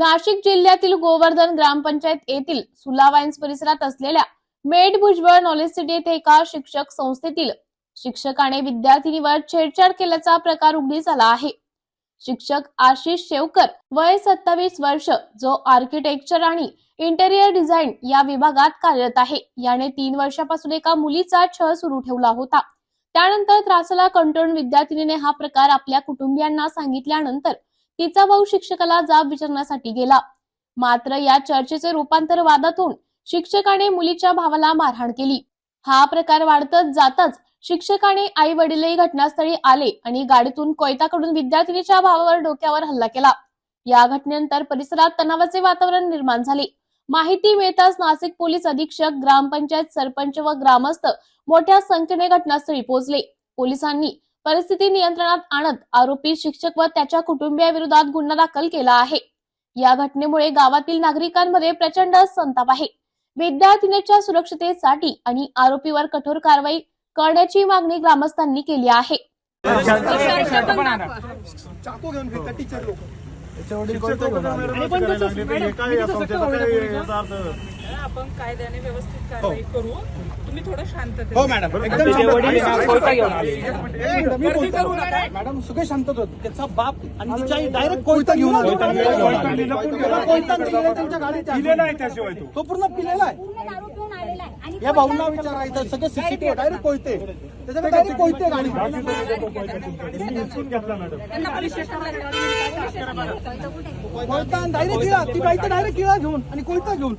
नाशिक जिल्ह्यातील गोवर्धन ग्रामपंचायत येथील सुलावाईन्स परिसरात असलेल्या मेड भुजबळ नॉलेज सिटी येथे एका शिक्षक संस्थेतील शिक्षकाने विद्यार्थिनीवर छेडछाड केल्याचा प्रकार उघडीस आला आहे. शिक्षक आशिष शेवकर वय सत्तावीस वर्ष जो आर्किटेक्चर आणि इंटेरियर डिझाईन या विभागात कार्यरत आहे. याने तीन वर्षापासून एका मुलीचा छळ सुरू ठेवला होता. त्यानंतर त्रासाला कंटाळून विद्यार्थिनीने हा प्रकार आपल्या कुटुंबियांना सांगितल्यानंतर तिचा भाऊ शिक्षकाला जाब विचारण्यासाठी गेला. मात्र या चर्चेचे रूपांतर वादातून शिक्षकाने मुलीच्या भावाला मारहाण केली. हा प्रकार वाढतच जाताच शिक्षकाने आई वडीलही घटनास्थळी आले आणि गाडीतून कोयताकडून विद्यार्थिनीच्या भावावर डोक्यावर हल्ला केला. या घटनेनंतर परिसरात तणावाचे वातावरण निर्माण झाले. माहिती मिळताच नाशिक पोलीस अधीक्षक ग्रामपंचायत सरपंच व ग्रामस्थ मोठ्या संख्येने घटनास्थळी पोहोचले. पोलिसांनी परिस्थिती नियंत्रणात आणत आरोपी शिक्षक व त्याच्या कुटुंबियाविरोधात गुन्हा दाखल केला आहे. या घटनेमुळे गावातील नागरिकांमध्ये प्रचंड संताप आहे. विद्यार्थिनीच्या सुरक्षतेसाठी आणि आरोपीवर कठोर कारवाई करण्याची मागणी ग्रामस्थांनी केली आहे. हे? आपण कायद्याने व्यवस्थित कारवाई करू. तुम्ही थोडं शांततेत हो मॅडम. एकदम ते शांत. वडील आणि- कोयता घेऊन एक मिनिट, मी गर्दी बोलतो. करू नका. मॅडम सगळे शांत होत. त्याचा बाप आणि तिची आई डायरेक्ट कोयता घेऊन आली. कोयता घेऊन आली. कोयता घेऊन आली. कोयता दिलेला त्यांच्या गाडीच्या आत. दिलेला आहे त्याशिवाय तो. तो पूर्ण पिलेला आहे. पूर्ण दारू पिऊन आलेला आहे. आणि या भाऊंना विचारा इथं सगळे सीसीटीव्ही डायरेक्ट कोयते. त्याच्याकडे डायरेक्ट कोयते गाडी उचलून घेतला मॅडम. त्यांना पोलीस स्टेशनला कोयता डायरेक्ट गिळा ती बाई डायरेक्ट गिळा घेऊन आणि कोयता घेऊन.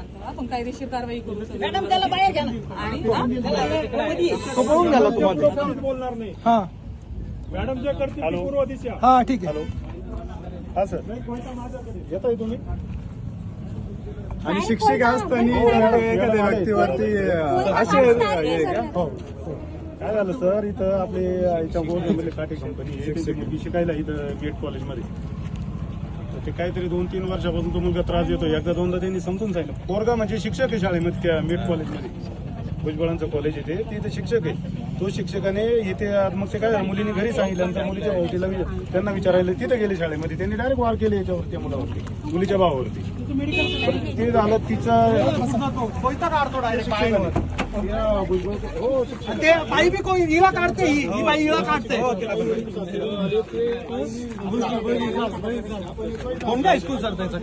व्हा, आपण कायदेशीर कारवाई करू मॅडम त्याला बाहेर घ्या आणि तो पळून गेला तुम्हाला कोणी बोलणार नाही. हा. मॅडम जे करतील ती पूर्व दिशा. हा ठीक आहे. हा सर. येताय तुम्ही? आणि शिक्षक असताना एखाद्या व्यक्तीवरती असे हे का? हो. काय झालं सर? इथं आपले इथं गोरगंबले काटे कंपनी आहे. त्यांची मुलगी शिकायला इथं गेट कॉलेजमध्ये तर ते काहीतरी दोन तीन वर्षापासून तो मुलगा त्रास देतो एकदा दोनदा त्यांनी समजून सांगितलं. पोरगा म्हणजे शिक्षक आहे शाळेमध्ये त्या मेट कॉलेजमध्ये. भुजबळांचं कॉलेज आहे ते. तिथे शिक्षक आहे. तो शिक्षकाने इथे मग ते काय मुलीने घरी सांगितलं नंतर मुलीच्या भावटीला त्यांना विचारायला तिथे गेले शाळेमध्ये. त्यांनी डायरेक्ट वार केले याच्यावरती त्या मुलावरती. मुलीच्या भावावरती. ते झालं तिचं कोयता काढतो डायरेक्ट या भुजबळ हो शिक्षक ते बाई बी कोई हिला काढते ही ही बाई हिला काढते कोणत्या स्कूल सर त्याचं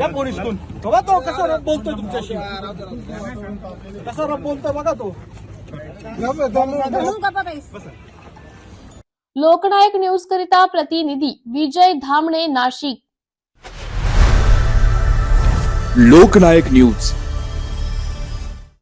या पोलीसकडून बघा तो कसा रब बोलतोय तुमच्याशी। कसा रब बोलतोय बघा तो। म्हणून गप्पा बैस. लोकनायक न्यूज करिता प्रतिनिधी विजय धामणे नाशिक। लोकनायक न्यूज.